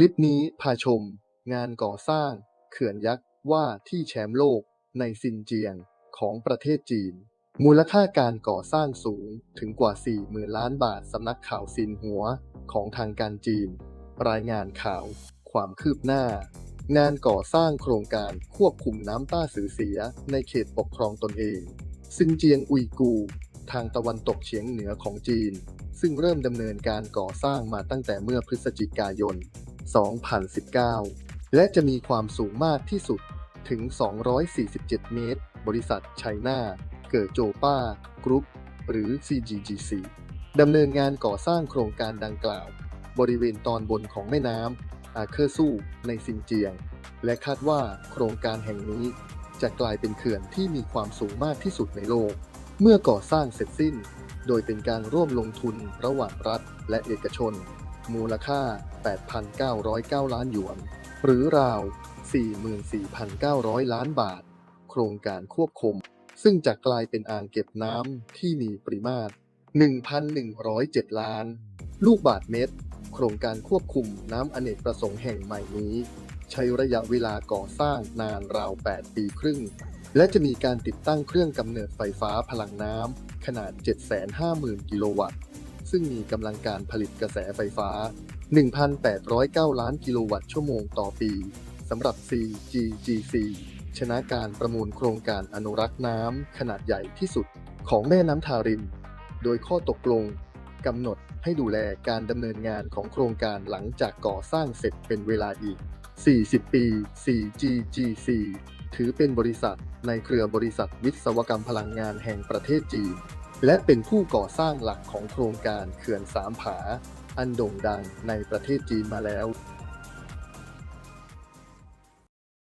ลิปนี้พาชม งานก่อสร้าง เขื่อนยักษ์ว่าที่แชมป์โลกในซินเจียงของประเทศจีน มูลค่าการก่อสร้างสูงถึงกว่า 4 0,000 ล้านบาทสำนักข่าวซินหัวของทางการจีน รายงานข่าวความคืบหน้า งานก่อสร้างโครงการควบคุมน้ำต้าสือเสียในเขตปกครองตนเอง ซินเจียงอุยกู ทางตะวันตกเฉียงเหนือของจีน ซึ่งเริ่มดำเนินการก่อสร้างมาตั้งแต่เมื่อพฤศจิกายน 2019 และจะมีความสูงมากที่สุดถึง 247 เมตร บริษัทไชน่า เกิดโจป้ากรุ๊ป หรือ CGGC ดำเนินงานก่อสร้างโครงการดังกล่าว บริเวณตอนบนของแม่น้ำอาเคอร์ซูในซินเจียง และคาดว่าโครงการแห่งนี้จะกลายเป็นเขื่อนที่มีความสูงมากที่สุดในโลก เมื่อก่อสร้างเสร็จสิ้น โดยเป็นการร่วมลงทุนระหว่างรัฐและเอกชน มูลค่า 8,909 ล้านหยวน หรือราว 44,900 ล้านบาท โครงการควบคุม ซึ่งจะกลายเป็นอ่างเก็บน้ำที่มีปริมาตร 1,107 ล้าน ลูกบาทเมตร โครงการควบคุมน้ำอเนกประสงค์แห่งใหม่นี้ ใช้ระยะเวลาก่อสร้างนานราว 8 ปีครึ่ง และจะมีการติดตั้งเครื่องกำเนิดไฟฟ้าพลังน้ำขนาด 750,000 กิโลวัตต์ ซึ่งมีกำลังการผลิตกระแสไฟฟ้า 1,809 ล้านกิโลวัตต์ชั่วโมงต่อปีสำหรับ CGGC ชนะการประมูลโครงการอนุรักษ์น้ำขนาดใหญ่ที่สุดของแม่น้ำทาริน โดยข้อตกลงกำหนดให้ดูแลการดำเนินงานของโครงการหลังจากก่อสร้างเสร็จเป็นเวลาอีก 40 ปี CGGC ถือเป็นบริษัทในเครือบริษัทวิศวกรรมพลังงานแห่งประเทศจีน และเป็นผู้ก่อสร้างหลักของโครงการเขื่อนสามผา อันโด่งดังในประเทศจีนมาแล้ว